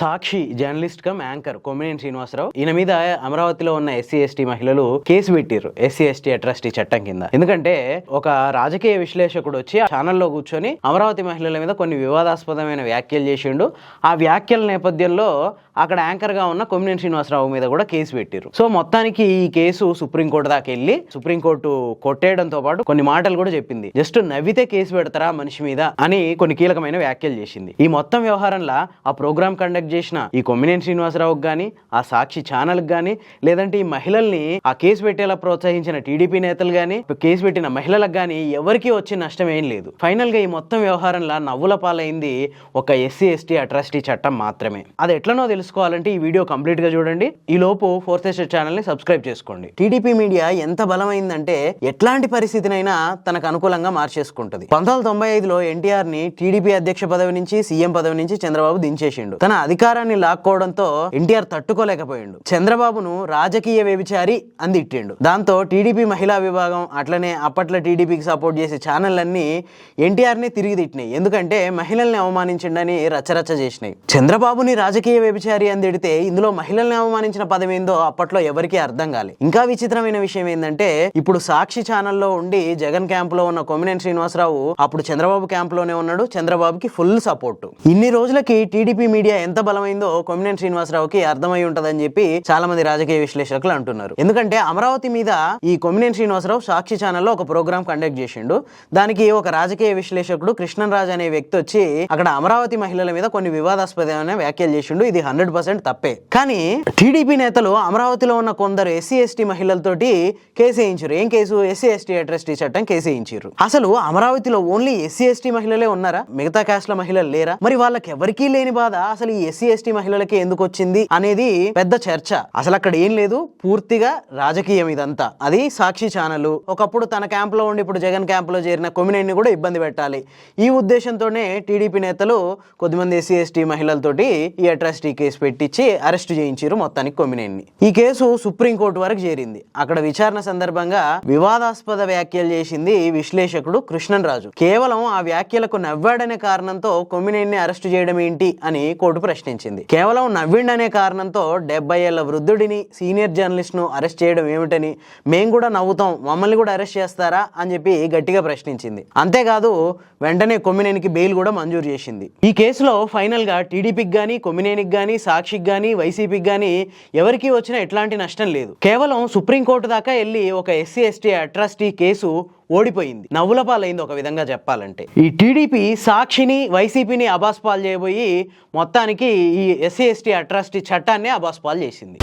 Sakshi journalist cum anchor Kommineni Srinivasarao. ఈయన మీద అమరావతిలో ఉన్న ఎస్సీ ఎస్టీ మహిళలు కేసు పెట్టారు ఎస్సీ ఎస్టీ అట్రాసిటీ చట్టం కింద. ఎందుకంటే ఒక రాజకీయ విశ్లేషకుడు వచ్చి ఆ ఛానల్లో కూర్చొని అమరావతి మహిళల మీద కొన్ని వివాదాస్పదమైన వ్యాఖ్యలు చేసిండు. ఆ వ్యాఖ్యల నేపథ్యంలో అక్కడ యాంకర్గా ఉన్న కొమ్మినేని శ్రీనివాసరావు మీద కూడా కేసు పెట్టారు సో మొత్తానికి ఈ కేసు సుప్రీంకోర్టు దాకా వెళ్ళి సుప్రీంకోర్టు కొట్టేయడంతో పాటు కొన్ని మాటలు కూడా చెప్పింది. జస్ట్ నవ్వితే కేసు పెడతారా మనిషి మీద అని కొన్ని కీలకమైన వ్యాఖ్యలు చేసింది. ఈ మొత్తం వ్యవహారంలో ఆ ప్రోగ్రామ్ కండక్ట్ చేసిన ఈ కొమ్మినేని శ్రీనివాసరావుకి గానీ ఆ సాక్షి ఛానల్కి కానీ లేదంటే ఈ మహిళల్ని ఆ కేసు పెట్టేలా ప్రోత్సహించిన టీడీపీ నేతలు కానీ కేసు పెట్టిన మహిళలకు గానీ ఎవరికీ వచ్చే నష్టం ఏం లేదు. ఫైనల్గా ఈ మొత్తం వ్యవహారంలో నవ్వుల పాలైంది ఒక ఎస్సీ ఎస్టీ అట్రాసిటీ చట్టం మాత్రమే. అది ఎట్లనో తెలుసుకోవాలంటే ఈ వీడియో కంప్లీట్గా చూడండి. ఈ లోపు ఫోర్త్ ఎస్టర్ ఛానల్ని సబ్స్క్రైబ్ చేసుకోండి. టీడీపీ మీడియా ఎంత బలమైందంటే ఎట్లాంటి పరిస్థితినైనా తనకు అనుకూలంగా మార్చేసుకుంటుంది. పంతొమ్మిది వందల తొంభై ఐదులో ఎన్టీఆర్ని టీడీపీ అధ్యక్ష పదవి నుంచి సీఎం పదవి నుంచి చంద్రబాబు దించేసిండు. తన అధికారాన్ని లాక్కోవడంతో ఎన్టీఆర్ తట్టుకోలేకపోయిండు. చంద్రబాబును రాజకీయ వ్యభిచారి అందిట్టిండు దాంతో టీడీపీ మహిళా విభాగం అట్లనే అప్పట్లో టీడీపీకి సపోర్ట్ చేసే ఛానళ్ళన్నీ ఎన్టీఆర్ని తిరిగి తిట్టినాయి. ఎందుకంటే మహిళల్ని అవమానించిండని రచ్చరచ్చ చేసినాయి. చంద్రబాబుని రాజకీయ వ్యభిచారి అని తిడితే ఇందులో మహిళల్ని అవమానించిన పదం ఏందో అప్పట్లో ఎవరికీ అర్థం కాలే. ఇంకా విచిత్రమైన విషయం ఏంటంటే ఇప్పుడు సాక్షి ఛానల్లో ఉండి జగన్ క్యాంప్లో ఉన్న కొమ్మినేని శ్రీనివాసరావు అప్పుడు చంద్రబాబు క్యాంప్లోనే ఉన్నాడు. చంద్రబాబుకి ఫుల్ సపోర్ట్. ఇన్ని రోజులకి టీడీపీ మీడియా ఎంత బలమైందో కొమ్మినేని శ్రీనివాసరావుకి అర్థమై ఉంటదని చెప్పి చాలా మంది రాజకీయ విశ్లేషకులు అంటున్నారు. ఎందుకంటే అమరావతి మీద ఈ కొమ్మినేని శ్రీనివాసరావు సాక్షి ఛానల్లో ఒక ప్రోగ్రామ్ కండక్ట్ చేసిండు. దానికి ఒక రాజకీయ విశ్లేషకుడు కృష్ణరాజ్ అనే వ్యక్తి వచ్చి అక్కడ అమరావతి మహిళల మీద కొన్ని వివాదాస్పదమైన వ్యాఖ్యలు చేసిండు. ఇది హండ్రెడ్ పర్సెంట్ తప్పే. కానీ టీడీపీ నేతలు అమరావతిలో ఉన్న కొందరు ఎస్సీ ఎస్టీ మహిళలతోటి కేసు వేయించారు. ఏం కేసు? ఎస్సీ ఎస్టీ అట్రస్టీ చట్టం కేసు వేయించారు. అసలు అమరావతిలో ఓన్లీ ఎస్సీ ఎస్టీ మహిళలే ఉన్నారా? మిగతా క్యాస్ట్ల మహిళలు లేరా? మరి వాళ్ళకి ఎవరికీ లేని బాధ? అసలు ఈ ఎస్సీ ఎస్టీ మహిళలకి ఎందుకు వచ్చింది అనేది పెద్ద చర్చ. అసలు అక్కడ ఏం లేదు పూర్తిగా రాజకీయం ఇదంతా. అది సాక్షి ఛానల్. ఒకప్పుడు తన క్యాంప్లో ఉండి ఇప్పుడు జగన్ క్యాంప్లో చేరిన కొమినేని కూడా ఇబ్బంది పెట్టాలి. ఈ ఉద్దేశంతోనే టీడీపీ నేతలు కొద్దిమంది ఎస్సీ ఎస్టీ మహిళలతోటి ఈ అట్రాసిటీ కేసు పెట్టించి అరెస్ట్ చేయించారు మొత్తానికి కొమినేని ఈ కేసు సుప్రీంకోర్టు వరకు చేరింది. అక్కడ విచారణ సందర్భంగా వివాదాస్పద వ్యాఖ్యలు చేసింది విశ్లేషకుడు కృష్ణన్ రాజు. కేవలం ఆ వ్యాఖ్యలకు నవ్వాడనే కారణంతో కొమినేని అరెస్ట్ చేయడం ఏంటి అని కోర్టు ప్రశ్నించింది. కేవలం నవ్విండనే కారణంతో డెబ్బై ఏళ్ళ వృద్ధుడిని సీనియర్ జర్నలిస్ట్ను అరెస్ట్ చేయడం ఏమిటని మేము కూడా నవ్వుతాం మమ్మల్ని కూడా అరెస్ట్ చేస్తారా అని చెప్పి గట్టిగా ప్రశ్నించింది. అంతేకాదు వెంటనే కొమ్మినేనికి బెయిల్ కూడా మంజూరు చేసింది. ఈ కేసులో ఫైనల్గా టీడీపీకి కానీ కొమ్మినేనికి కానీ సాక్షికి కానీ వైసీపీకి కానీ ఎవరికి వచ్చినా ఎట్లాంటి నష్టం లేదు. కేవలం సుప్రీంకోర్టు దాకా వెళ్ళి ఒక ఎస్సీ ఎస్టీ అట్రాసిటీ కేసు ఓడిపోయింది. నవ్వుల పాలైంది ఒక విధంగా చెప్పాలంటే. ఈ టీడీపీ సాక్షిని వైసీపీని అబాస్పాల్ చేయబోయి మొత్తానికి ఈ ఎస్సీ ఎస్టీ అట్రాసిటీ చట్టాన్ని అబాస్పాల్ చేసింది.